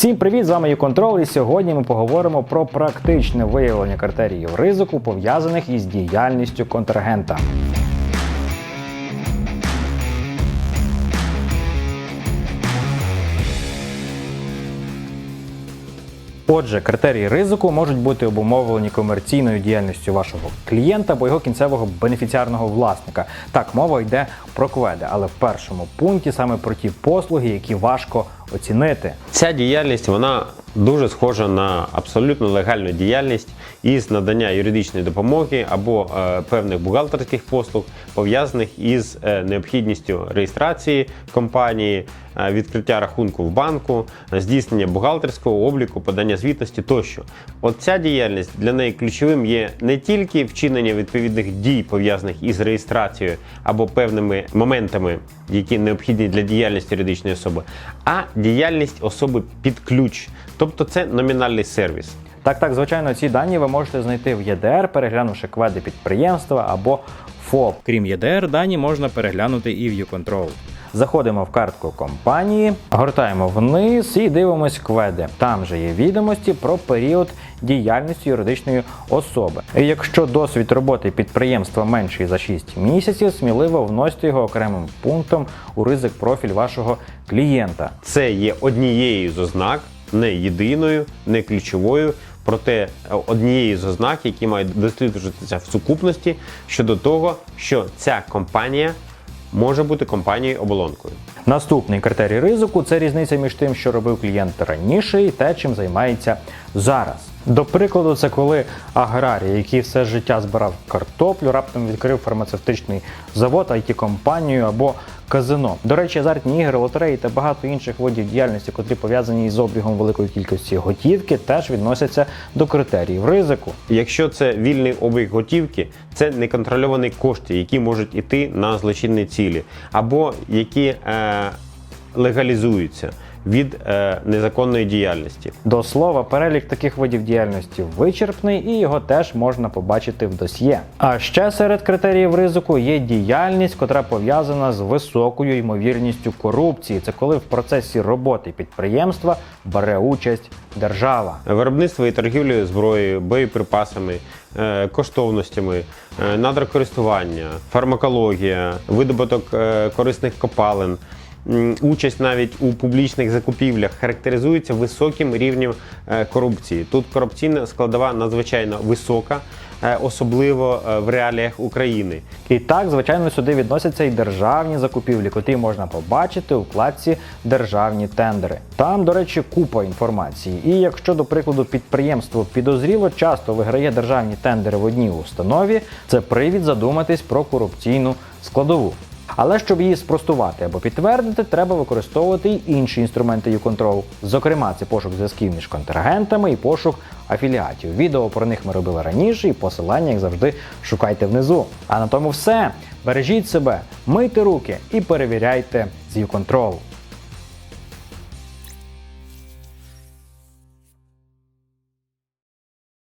Всім привіт! З вами YouControl і сьогодні ми поговоримо про практичне виявлення критеріїв ризику, пов'язаних із діяльністю контрагента. Отже, критерії ризику можуть бути обумовлені комерційною діяльністю вашого клієнта або його кінцевого бенефіціарного власника. Так, мова йде про кведи, але в першому пункті саме про ті послуги, які важко оцінити. Ця діяльність вона дуже схожа на абсолютно легальну діяльність із надання юридичної допомоги або е, певних бухгалтерських послуг, пов'язаних із е, необхідністю реєстрації компанії, е, відкриття рахунку в банку, здійснення бухгалтерського обліку, подання звітності тощо. От ця діяльність для неї ключовим є не тільки вчинення відповідних дій, пов'язаних із реєстрацією або певними моментами, які необхідні для діяльності юридичної особи, а діяльність особи під ключ, тобто це номінальний сервіс. Так, так, звичайно, ці дані ви можете знайти в ЄДР, переглянувши кведи підприємства або ФОП. Крім ЄДР, дані можна переглянути і в YouControl. Заходимо в картку компанії, гортаємо вниз і дивимось кведи. Там же є відомості про період діяльності юридичної особи. І якщо досвід роботи підприємства менший за 6 місяців, сміливо вносьте його окремим пунктом у ризик профіль вашого клієнта. Це є однією з ознак, не єдиною, не ключовою, проте е, однією з ознак, які мають досліджуватися в сукупності щодо того, що ця компанія може бути компанією оболонкою. Наступний критерій ризику це різниця між тим, що робив клієнт раніше, і те, чим займається зараз. До прикладу, це коли аграрій, який все життя збирав картоплю, раптом відкрив фармацевтичний завод, it компанію або казино. До речі, азартні ігри, лотереї та багато інших видів діяльності, котрі пов'язані із обігом великої кількості готівки, теж відносяться до критеріїв ризику. Якщо це вільний обіг готівки, це неконтрольовані кошти, які можуть іти на злочинні цілі, або які е, легалізуються від е, незаконної діяльності. До слова, перелік таких видів діяльності вичерпний і його теж можна побачити в досьє. А ще серед критеріїв ризику є діяльність, котра пов'язана з високою ймовірністю корупції. Це коли в процесі роботи підприємства бере участь держава. Виробництво і торгівлі зброєю, боєприпасами, е, коштовностями, е, надрокористування, фармакологія, видобуток е, корисних копалин, участь навіть у публічних закупівлях характеризується високим рівнем е, корупції. Тут корупційна складова надзвичайно висока, е, особливо е, в реаліях України. І так, звичайно, сюди відносяться і державні закупівлі, котрі можна побачити у вкладці Державні тендери. Там, до речі, купа інформації. І якщо, до прикладу, підприємство підозріло часто виграє державні тендери в одній установі, це привід задуматись про корупційну складову. Але щоб її спростувати або підтвердити, треба використовувати й інші інструменти YouControl. Зокрема, це пошук зв'язків між контрагентами і пошук афіліатів. Відео про них ми робили раніше, і посилання, як завжди, шукайте внизу. А на тому все. Бережіть себе, мийте руки і перевіряйте з YouControl.